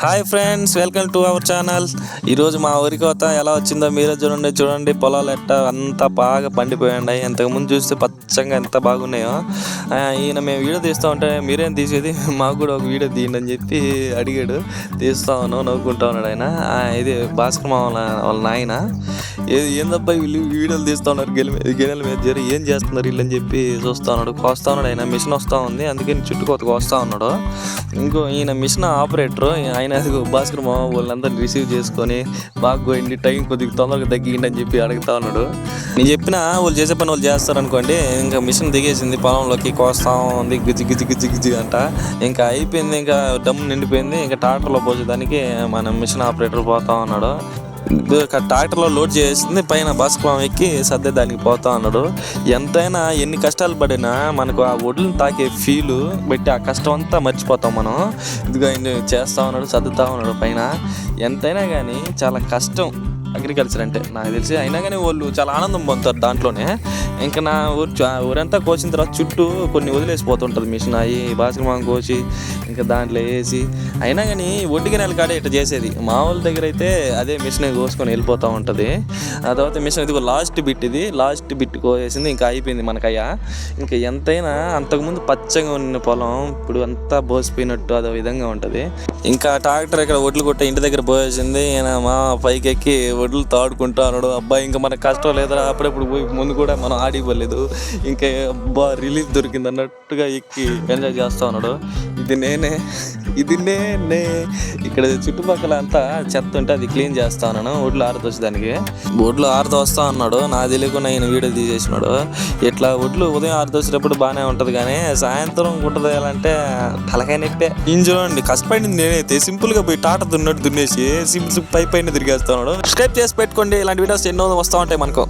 Hi friends welcome to our channel. ఈరోజు మా ఊరి కోత ఎలా వచ్చిందో మీరే చూడండి చూడండి. పొలాలు ఎట్ట అంతా బాగా పండిపోయాయి ఇంతకుముందు చూస్తే పచ్చగా ఎంత బాగున్నాయో. ఆ, ఈయన మేము వీడియో తీస్తూ ఉంటే మీరేం తీసేది? మాకు కూడా ఒక వీడియో తీయండి అని చెప్పి అడిగాడు. తీస్తా ఉన్నావు నవ్వుకుంటా ఉన్నాడు ఆయన. ఇది భాస్కర్ వాళ్ళ వాళ్ళ నాయన. ఏది ఏందబ్బా వీళ్ళు వీడియోలు తీస్తూ ఉన్నారు గెలి మీద మీద జరి. ఏం చేస్తున్నారు వీళ్ళని చెప్పి చూస్తా ఉన్నాడు. కోస్తా ఉన్నాడు ఆయన. మిషన్ వస్తూ ఉంది. అందుకని చుట్టుకోత కోస్తా ఉన్నాడు. ఇంకో ఈయన మిషన్ ఆపరేటర్. ఆయన ఆయన భాస్కర్ మామ వాళ్ళందరినీ రిసీవ్ చేసుకొని బాగా పోయింది టైం కొద్దిగా తొందరగా తగ్గిండి అని చెప్పి అడుగుతా ఉన్నాడు. నేను చెప్పిన వాళ్ళు చేసే పని వాళ్ళు చేస్తారు అనుకోండి ఇంకా మిషన్ దిగేసింది పొలంలోకి కోస్తా ఉంది గిజి గిజి గిజి గిజి అంట. ఇంకా అయిపోయింది ఇంకా డమ్ నిండిపోయింది ఇంకా ట్రాక్టర్లో పోసేదానికి మన మిషన్ ఆపరేటర్ పోతా ఉన్నాడు. ట్రాక్టర్లో లోడ్ చేసింది పైన భాస్కరం ఎక్కి సర్దే దానికి పోతా ఉన్నాడు ఎంతైనా ఎన్ని కష్టాలు పడినా మనకు ఆ ఒడ్లను తాకే ఫీలు బట్టి ఆ కష్టం అంతా మర్చిపోతాం మనం. ఇదిగో చేస్తూ చేస్తా ఉన్నాడు సర్దుతా ఉన్నాడు పైన. ఎంతైనా కానీ చాలా కష్టం అగ్రికల్చర్ అంటే. నాకు తెలిసి అయినా కానీ వాళ్ళు చాలా ఆనందం పొందుతారు దాంట్లోనే. ఇంకా నా ఊరు ఊరంతా కోసిన తర్వాత చుట్టూ కొన్ని వదిలేసిపోతుంటుంది మిషన్ అయ్యి బాస్కమాం కోసి ఇంకా దాంట్లో వేసి. అయినా కానీ ఒడ్డుకి నెల కాడే ఇట్లా చేసేది. మా వాళ్ళ దగ్గర అయితే అదే మిషన్ కోసుకొని వెళ్ళిపోతూ ఉంటుంది. ఆ తర్వాత మిషన్ ఇది లాస్ట్ బిట్ ఇది. లాస్ట్ బిట్ కోసేసింది ఇంకా అయిపోయింది మనకయ్యా. ఇంకా ఎంతైనా అంతకుముందు పచ్చగా ఉన్న పొలం ఇప్పుడు అంతా బోసిపోయినట్టు అదో విధంగా ఉంటుంది. ఇంకా ట్రాక్టర్ ఇక్కడ ఒడ్లు కొట్టే ఇంటి దగ్గర పోయేసింది ఈయన మా పైకి ఎక్కి ఒడ్లు తాడుకుంటా అన్నాడు అబ్బాయి ఇంకా మనకు కష్టం లేదురా అప్పుడప్పుడు పోయి ముందు కూడా మనం ఆడిపోలేదు. ఇంకా అబ్బా రిలీఫ్ దొరికింది అన్నట్టుగా ఎక్కి ఎంజాయ్ చేస్తా ఉన్నాడు. ఇది నేనే. ఇది నేనే. ఇక్కడ చుట్టుపక్కల అంతా చెత్త ఉంటే అది క్లీన్ చేస్తా ఉన్నాను. ఒడ్లు ఆరదోసి దానికి ఒడ్లు ఆరదోస్తా ఉన్నాడు. నా తెలియకుండా ఆయన వీడియో తీసేసినాడు. ఇట్లా ఒడ్లు ఉదయం ఆరుతోసేటప్పుడు బాగానే ఉంటుంది కానీ సాయంత్రం గుంటది అంటే తలకాయ నెప్పే. ఇంజులోండి కష్టపడింది నేనైతే సింపుల్గా పోయి టాట దున్నట్టు దున్నేసి సింపుల్ పై పైన తిరిగేస్తున్నాడు సబ్స్క్రైబ్ చేసి పెట్టుకోండి. ఇలాంటి వీడియోస్ ఎన్నో వస్తూ ఉంటాయి మనకు.